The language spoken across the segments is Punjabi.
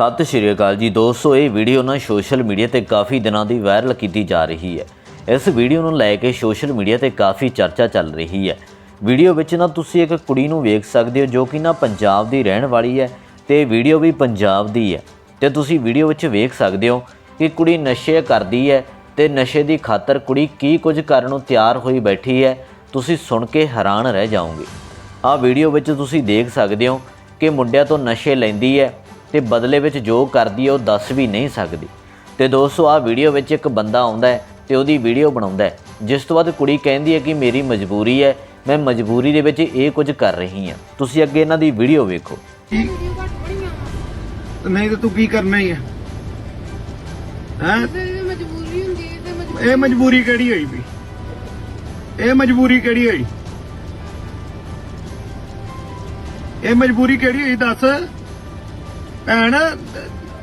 ਸਤਿ ਸ਼੍ਰੀ ਅਕਾਲ ਜੀ ਦੋਸਤੋ, ਇਹ ਵੀਡੀਓ ਨਾ ਸੋਸ਼ਲ ਮੀਡੀਆ ਤੇ ਕਾਫੀ ਦਿਨਾਂ ਦੀ ਵਾਇਰਲ ਕੀਤੀ ਜਾ ਰਹੀ ਹੈ। ਇਸ ਵੀਡੀਓ ਨੂੰ ਲੈ ਕੇ ਸੋਸ਼ਲ ਮੀਡੀਆ ਤੇ ਕਾਫੀ ਚਰਚਾ ਚੱਲ ਰਹੀ ਹੈ। ਵੀਡੀਓ ਵਿੱਚ ਨਾ ਤੁਸੀਂ ਇੱਕ ਕੁੜੀ ਨੂੰ ਵੇਖ ਸਕਦੇ ਹੋ ਜੋ ਕਿ ਨਾ ਪੰਜਾਬ ਦੀ ਰਹਿਣ ਵਾਲੀ ਹੈ ਤੇ ਵੀਡੀਓ ਵੀ ਪੰਜਾਬ ਦੀ ਹੈ। ਤੇ ਤੁਸੀਂ ਵੀਡੀਓ ਵਿੱਚ ਵੇਖ ਸਕਦੇ ਹੋ ਕਿ ਕੁੜੀ ਨਸ਼ੇ ਕਰਦੀ ਹੈ ਤੇ ਨਸ਼ੇ ਦੀ ਖਾਤਰ ਕੁੜੀ ਕੀ ਕੁਝ ਕਰਨ ਨੂੰ ਤਿਆਰ ਹੋਈ ਬੈਠੀ ਹੈ। ਤੁਸੀਂ ਸੁਣ ਕੇ ਹੈਰਾਨ ਰਹਿ ਜਾਓਗੇ। ਆਹ ਵੀਡੀਓ ਵਿੱਚ ਤੁਸੀਂ ਦੇਖ ਸਕਦੇ ਹੋ ਕਿ ਮੁੰਡਿਆਂ ਤੋਂ ਨਸ਼ੇ ਲੈਂਦੀ ਹੈ ਤੇ ਬਦਲੇ ਵਿੱਚ ਜੋ ਕਰਦੀ ਹੈ ਉਹ ਦੱਸ ਵੀ ਨਹੀਂ ਸਕਦੀ। ਤੇ ਦੋਸਤੋ, ਆਹ ਵੀਡੀਓ ਵਿੱਚ ਇੱਕ ਬੰਦਾ ਆਉਂਦਾ ਹੈ ਤੇ ਉਹਦੀ ਵੀਡੀਓ ਬਣਾਉਂਦਾ ਹੈ। ਜਿਸ ਤੋਂ ਬਾਅਦ ਕੁੜੀ ਕਹਿੰਦੀ ਹੈ ਕਿ ਮੇਰੀ ਮਜਬੂਰੀ ਹੈ, ਮੈਂ ਮਜਬੂਰੀ ਦੇ ਵਿੱਚ ਇਹ ਕੁਝ ਕਰ ਰਹੀ ਹਾਂ। ਤੁਸੀਂ ਅੱਗੇ ਇਹਨਾਂ ਦੀ ਵੀਡੀਓ ਵੇਖੋ। ਨਹੀਂ ਤੇ ਤੂੰ ਕੀ ਕਰਨਾ ਹੀ ਹੈ? ਹੈ? ਮਜਬੂਰੀ ਹੁੰਦੀ ਹੈ ਤੇ ਮਜਬੂਰੀ ਇਹ ਮਜਬੂਰੀ ਕਿਹੜੀ ਹੋਈ ਵੀ? ਇਹ ਮਜਬੂਰੀ ਕਿਹੜੀ ਹੋਈ? ਇਹ ਮਜਬੂਰੀ ਕਿਹੜੀ ਹੋਈ? ਦੱਸ। ਭੈਣ,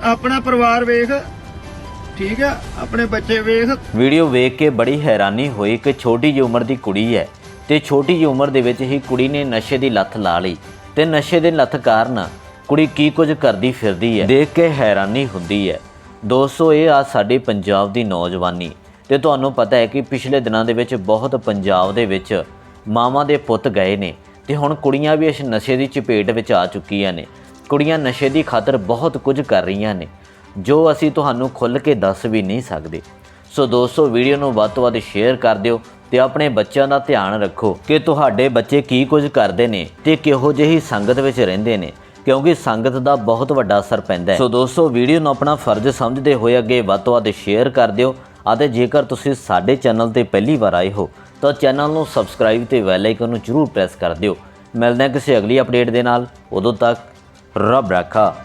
ਆਪਣਾ ਪਰਿਵਾਰ ਵੇਖ। ਠੀਕ ਆ, ਆਪਣੇ ਬੱਚੇ ਵੇਖ। ਵੀਡੀਓ ਵੇਖ ਕੇ ਬੜੀ ਹੈਰਾਨੀ ਹੋਈ ਕਿ ਛੋਟੀ ਜਿਹੀ ਉਮਰ ਦੀ ਕੁੜੀ ਹੈ ਤੇ ਛੋਟੀ ਜਿਹੀ ਉਮਰ ਦੇ ਵਿੱਚ ਹੀ ਕੁੜੀ ਨੇ ਨਸ਼ੇ ਦੀ ਲੱਤ ਲਾ ਲਈ ਤੇ ਨਸ਼ੇ ਦੇ ਲੱਤ ਕਾਰਨ ਕੁੜੀ ਕੀ ਕੁਝ ਕਰਦੀ ਫਿਰਦੀ ਹੈ, ਦੇਖ ਕੇ ਹੈਰਾਨੀ ਹੁੰਦੀ ਹੈ। ਦੋਸਤੋ, ਇਹ ਆ ਸਾਡੇ ਪੰਜਾਬ ਦੀ ਨੌਜਵਾਨੀ ਤੇ ਤੁਹਾਨੂੰ ਪਤਾ ਹੈ ਕਿ ਪਿਛਲੇ ਦਿਨਾਂ ਦੇ ਵਿੱਚ ਬਹੁਤ ਪੰਜਾਬ ਦੇ ਵਿੱਚ ਮਾਵਾਂ ਦੇ ਪੁੱਤ ਗਏ ਨੇ ਤੇ ਹੁਣ ਕੁੜੀਆਂ ਵੀ ਇਸ ਨਸ਼ੇ ਦੀ ਚਪੇਟ ਵਿੱਚ ਆ ਚੁੱਕੀਆਂ ਨੇ। ਕੁੜੀਆਂ ਨਸ਼ੇ ਦੀ ਖਾਤਰ ਬਹੁਤ ਕੁਝ ਕਰ ਰਹੀਆਂ ਨੇ, ਜੋ ਅਸੀਂ ਤੁਹਾਨੂੰ ਖੁੱਲ੍ਹ ਕੇ ਦੱਸ ਵੀ ਨਹੀਂ ਸਕਦੇ। ਸੋ ਦੋਸਤੋ, ਵੀਡੀਓ ਨੂੰ ਵੱਧ ਤੋਂ ਵੱਧ ਸ਼ੇਅਰ ਕਰ ਦਿਓ ਤੇ ਆਪਣੇ ਬੱਚਿਆਂ ਦਾ ਧਿਆਨ ਰੱਖੋ ਕਿ ਤੁਹਾਡੇ ਬੱਚੇ ਕੀ ਕੁਝ ਕਰਦੇ ਨੇ ਤੇ ਕਿਹੋ ਜਿਹੀ ਸੰਗਤ ਵਿੱਚ ਰਹਿੰਦੇ ਨੇ, ਕਿਉਂਕਿ ਸੰਗਤ ਦਾ ਬਹੁਤ ਵੱਡਾ ਅਸਰ ਪੈਂਦਾ ਹੈ। ਸੋ ਦੋਸਤੋ, ਵੀਡੀਓ ਨੂੰ ਆਪਣਾ ਫਰਜ਼ ਸਮਝਦੇ ਹੋਏ ਅੱਗੇ ਵੱਧ ਤੋਂ ਵੱਧ ਸ਼ੇਅਰ ਕਰ ਦਿਓ ਅਤੇ ਜੇਕਰ ਤੁਸੀਂ ਸਾਡੇ ਚੈਨਲ ਤੇ ਪਹਿਲੀ ਵਾਰ ਆਏ ਹੋ, ਤਾਂ ਚੈਨਲ ਨੂੰ ਸਬਸਕ੍ਰਾਈਬ ਤੇ ਬੈਲ ਆਈਕਨ ਨੂੰ ਜਰੂਰ ਪ੍ਰੈਸ ਕਰ ਦਿਓ। ਮਿਲਦੇ ਹਾਂ ਕਿਸੇ ਅਗਲੀ ਅਪਡੇਟ ਦੇ ਨਾਲ। ਉਦੋਂ ਤੱਕ ਰੱਬ ਰਾਖਾ।